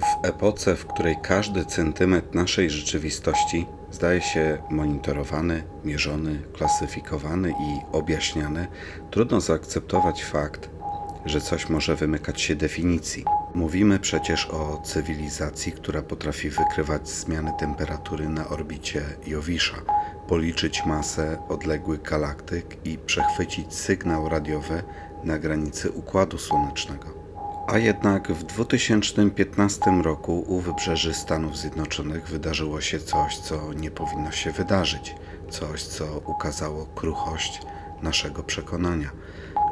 W epoce, w której każdy centymetr naszej rzeczywistości zdaje się monitorowany, mierzony, klasyfikowany i objaśniany, trudno zaakceptować fakt, że coś może wymykać się definicji. Mówimy przecież o cywilizacji, która potrafi wykrywać zmiany temperatury na orbicie Jowisza, policzyć masę odległych galaktyk i przechwycić sygnał radiowy na granicy Układu Słonecznego. A jednak w 2015 roku u wybrzeży Stanów Zjednoczonych wydarzyło się coś, co nie powinno się wydarzyć. Coś, co ukazało kruchość naszego przekonania,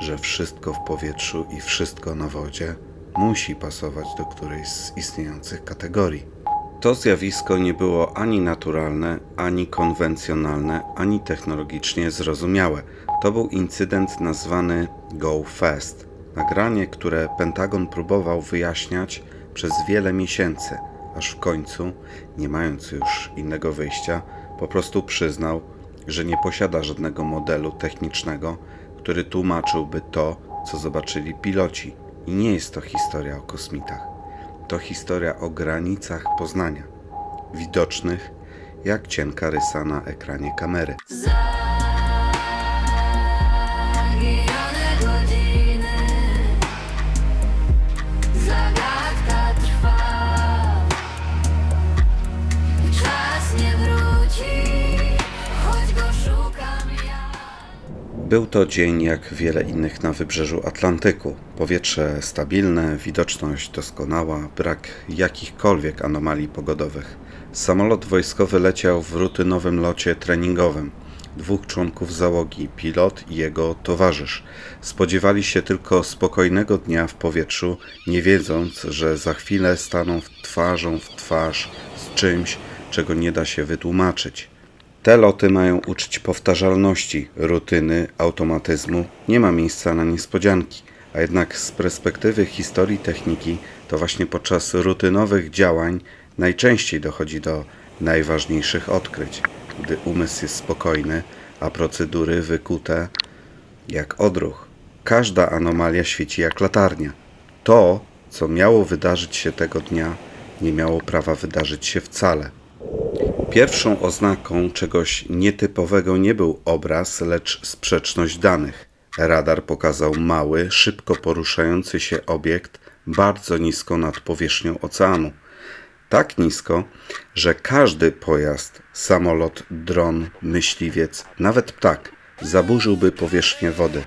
że wszystko w powietrzu i wszystko na wodzie musi pasować do którejś z istniejących kategorii. To zjawisko nie było ani naturalne, ani konwencjonalne, ani technologicznie zrozumiałe. To był incydent nazwany Go Fast. Nagranie, które Pentagon próbował wyjaśniać przez wiele miesięcy, aż w końcu, nie mając już innego wyjścia, po prostu przyznał, że nie posiada żadnego modelu technicznego, który tłumaczyłby to, co zobaczyli piloci. I nie jest to historia o kosmitach. To historia o granicach poznania, widocznych jak cienka rysa na ekranie kamery. Był to dzień jak wiele innych na wybrzeżu Atlantyku. Powietrze stabilne, widoczność doskonała, brak jakichkolwiek anomalii pogodowych. Samolot wojskowy leciał w rutynowym locie treningowym. Dwóch członków załogi, pilot i jego towarzysz, spodziewali się tylko spokojnego dnia w powietrzu, nie wiedząc, że za chwilę staną twarzą w twarz z czymś, czego nie da się wytłumaczyć. Te loty mają uczyć powtarzalności, rutyny, automatyzmu. Nie ma miejsca na niespodzianki. A jednak z perspektywy historii techniki, to właśnie podczas rutynowych działań najczęściej dochodzi do najważniejszych odkryć, gdy umysł jest spokojny, a procedury wykute jak odruch. Każda anomalia świeci jak latarnia. To, co miało wydarzyć się tego dnia, nie miało prawa wydarzyć się wcale. Pierwszą oznaką czegoś nietypowego nie był obraz, lecz sprzeczność danych. Radar pokazał mały, szybko poruszający się obiekt bardzo nisko nad powierzchnią oceanu. Tak nisko, że każdy pojazd, samolot, dron, myśliwiec, nawet ptak zaburzyłby powierzchnię wody.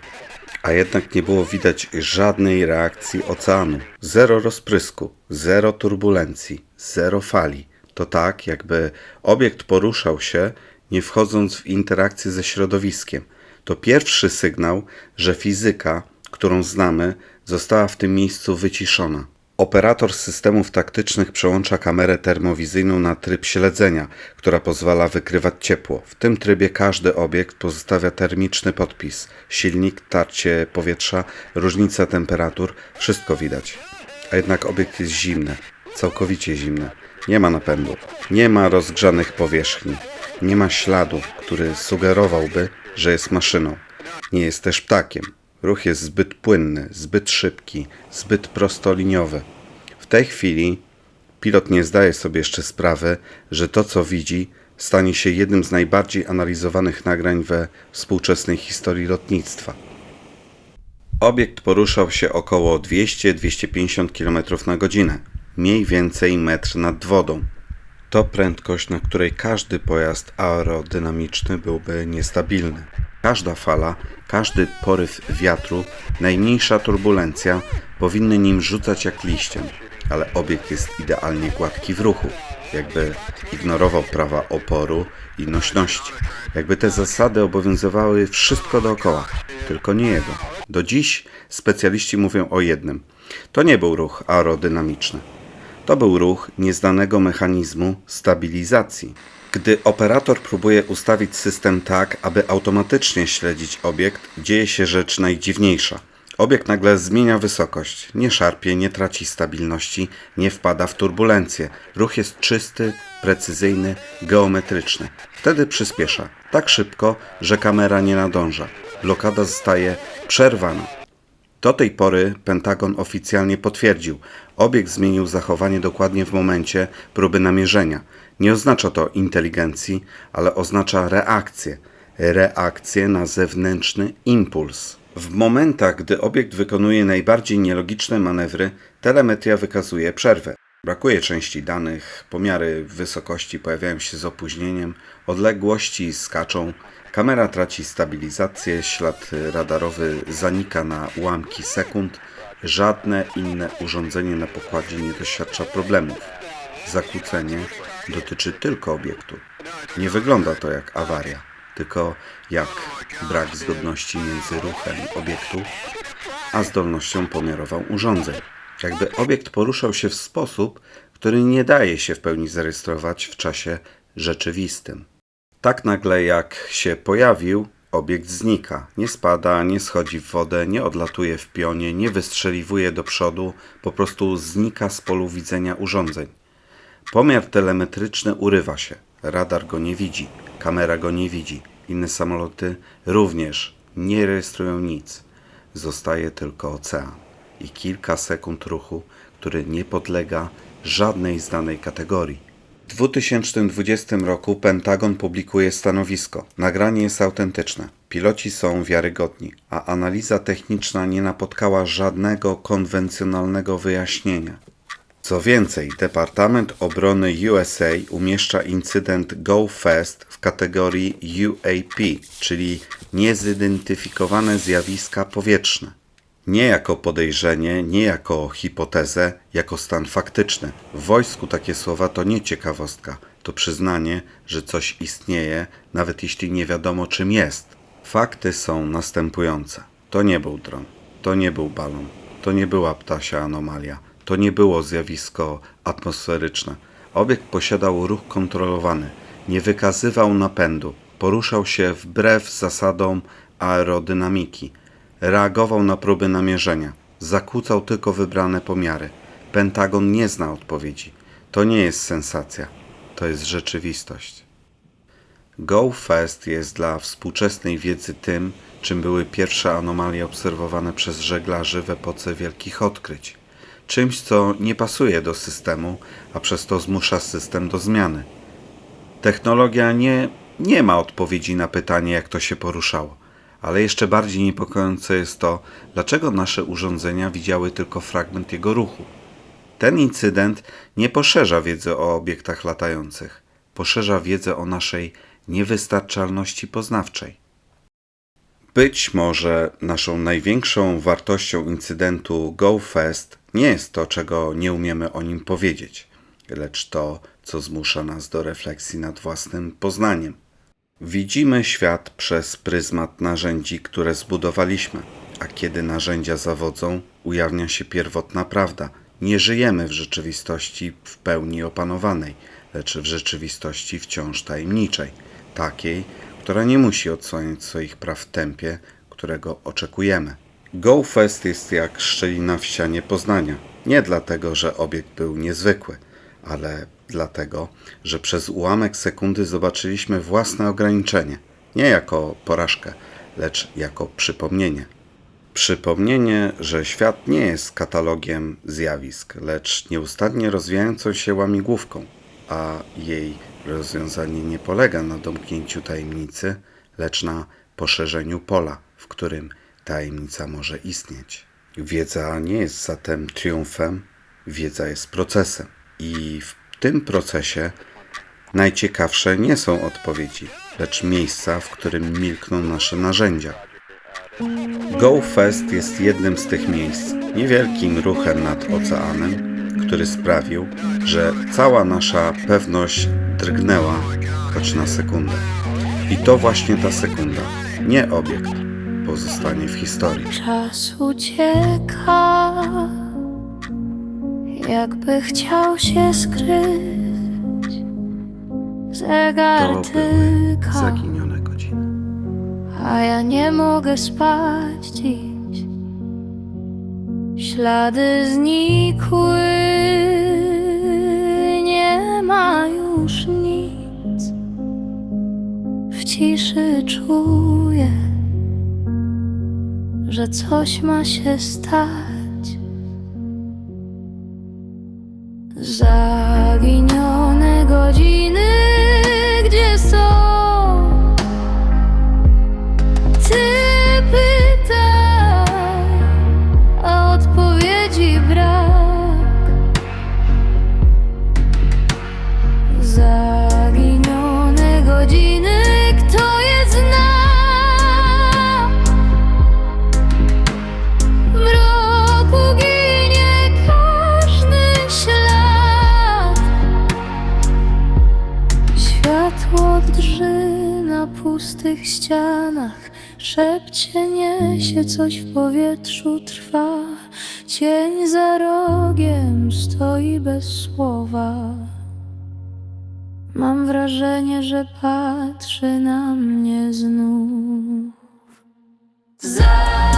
A jednak nie było widać żadnej reakcji oceanu. Zero rozprysku, zero turbulencji, zero fali. To tak, jakby obiekt poruszał się, nie wchodząc w interakcję ze środowiskiem. To pierwszy sygnał, że fizyka, którą znamy, została w tym miejscu wyciszona. Operator systemów taktycznych przełącza kamerę termowizyjną na tryb śledzenia, która pozwala wykrywać ciepło. W tym trybie każdy obiekt pozostawia termiczny podpis. Silnik, tarcie powietrza, różnica temperatur, wszystko widać. A jednak obiekt jest zimny, całkowicie zimny. Nie ma napędu, nie ma rozgrzanych powierzchni, nie ma śladu, który sugerowałby, że jest maszyną. Nie jest też ptakiem. Ruch jest zbyt płynny, zbyt szybki, zbyt prostoliniowy. W tej chwili pilot nie zdaje sobie jeszcze sprawy, że to, co widzi, stanie się jednym z najbardziej analizowanych nagrań we współczesnej historii lotnictwa. Obiekt poruszał się około 200-250 km na godzinę, mniej więcej metr nad wodą. To prędkość, na której każdy pojazd aerodynamiczny byłby niestabilny. Każda fala, każdy poryw wiatru, najmniejsza turbulencja powinny nim rzucać jak liściem, ale obiekt jest idealnie gładki w ruchu, jakby ignorował prawa oporu i nośności. Jakby te zasady obowiązywały wszystko dookoła, tylko nie jego. Do dziś specjaliści mówią o jednym. To nie był ruch aerodynamiczny. To był ruch nieznanego mechanizmu stabilizacji. Gdy operator próbuje ustawić system tak, aby automatycznie śledzić obiekt, dzieje się rzecz najdziwniejsza. Obiekt nagle zmienia wysokość, nie szarpie, nie traci stabilności, nie wpada w turbulencję. Ruch jest czysty, precyzyjny, geometryczny. Wtedy przyspiesza, tak szybko, że kamera nie nadąża. Blokada zostaje przerwana. Do tej pory Pentagon oficjalnie potwierdził, obiekt zmienił zachowanie dokładnie w momencie próby namierzenia. Nie oznacza to inteligencji, ale oznacza reakcję. Reakcję na zewnętrzny impuls. W momentach, gdy obiekt wykonuje najbardziej nielogiczne manewry, telemetria wykazuje przerwę. Brakuje części danych, pomiary wysokości pojawiają się z opóźnieniem, odległości skaczą, kamera traci stabilizację, ślad radarowy zanika na ułamki sekund, żadne inne urządzenie na pokładzie nie doświadcza problemów. Zakłócenie dotyczy tylko obiektu. Nie wygląda to jak awaria, tylko jak brak zgodności między ruchem obiektu a zdolnością pomiarową urządzeń. Jakby obiekt poruszał się w sposób, który nie daje się w pełni zarejestrować w czasie rzeczywistym. Tak nagle jak się pojawił, obiekt znika. Nie spada, nie schodzi w wodę, nie odlatuje w pionie, nie wystrzeliwuje do przodu, po prostu znika z polu widzenia urządzeń. Pomiar telemetryczny urywa się. Radar go nie widzi, kamera go nie widzi. Inne samoloty również nie rejestrują nic. Zostaje tylko ocean i kilka sekund ruchu, który nie podlega żadnej znanej kategorii. W 2020 roku Pentagon publikuje stanowisko. Nagranie jest autentyczne. Piloci są wiarygodni, a analiza techniczna nie napotkała żadnego konwencjonalnego wyjaśnienia. Co więcej, Departament Obrony USA umieszcza incydent Go Fast w kategorii UAP, czyli niezidentyfikowane zjawiska powietrzne. Nie jako podejrzenie, nie jako hipotezę, jako stan faktyczny. W wojsku takie słowa to nie ciekawostka, to przyznanie, że coś istnieje, nawet jeśli nie wiadomo czym jest. Fakty są następujące. To nie był dron, to nie był balon, to nie była ptasia anomalia, to nie było zjawisko atmosferyczne. Obiekt posiadał ruch kontrolowany, nie wykazywał napędu, poruszał się wbrew zasadom aerodynamiki, reagował na próby namierzenia, zakłócał tylko wybrane pomiary. Pentagon nie zna odpowiedzi. To nie jest sensacja, to jest rzeczywistość. Go Fast jest dla współczesnej wiedzy tym, czym były pierwsze anomalie obserwowane przez żeglarzy w epoce wielkich odkryć. Czymś, co nie pasuje do systemu, a przez to zmusza system do zmiany. Technologia nie, nie ma odpowiedzi na pytanie, jak to się poruszało. Ale jeszcze bardziej niepokojące jest to, dlaczego nasze urządzenia widziały tylko fragment jego ruchu. Ten incydent nie poszerza wiedzy o obiektach latających, poszerza wiedzę o naszej niewystarczalności poznawczej. Być może naszą największą wartością incydentu Go Fest nie jest to, czego nie umiemy o nim powiedzieć, lecz to, co zmusza nas do refleksji nad własnym poznaniem. Widzimy świat przez pryzmat narzędzi, które zbudowaliśmy, a kiedy narzędzia zawodzą, ujawnia się pierwotna prawda. Nie żyjemy w rzeczywistości w pełni opanowanej, lecz w rzeczywistości wciąż tajemniczej, takiej, która nie musi odsłaniać swoich praw w tempie, którego oczekujemy. GoFest jest jak szczelina w ścianie Poznania. Nie dlatego, że obiekt był niezwykły, ale dlatego, że przez ułamek sekundy zobaczyliśmy własne ograniczenie. Nie jako porażkę, lecz jako przypomnienie. Przypomnienie, że świat nie jest katalogiem zjawisk, lecz nieustannie rozwijającą się łamigłówką, a jej rozwiązanie nie polega na domknięciu tajemnicy, lecz na poszerzeniu pola, w którym tajemnica może istnieć. Wiedza nie jest zatem triumfem, wiedza jest procesem. I w tym procesie najciekawsze nie są odpowiedzi, lecz miejsca, w którym milkną nasze narzędzia. GoFest jest jednym z tych miejsc, niewielkim ruchem nad oceanem, który sprawił, że cała nasza pewność drgnęła choć na sekundę. I to właśnie ta sekunda, nie obiekt, pozostanie w historii. Czas ucieka, jakby chciał się skryć. Zegar tyka, zaginione godziny. a ja nie mogę spać dziś. Ślady znikły, nie ma już nic. W ciszy czuję, że coś ma się stać. Zaginione kolanach Szepcie niesie coś w powietrzu trwa. Cień za rogiem stoi bez słowa. Mam wrażenie, że patrzy na mnie znów. Za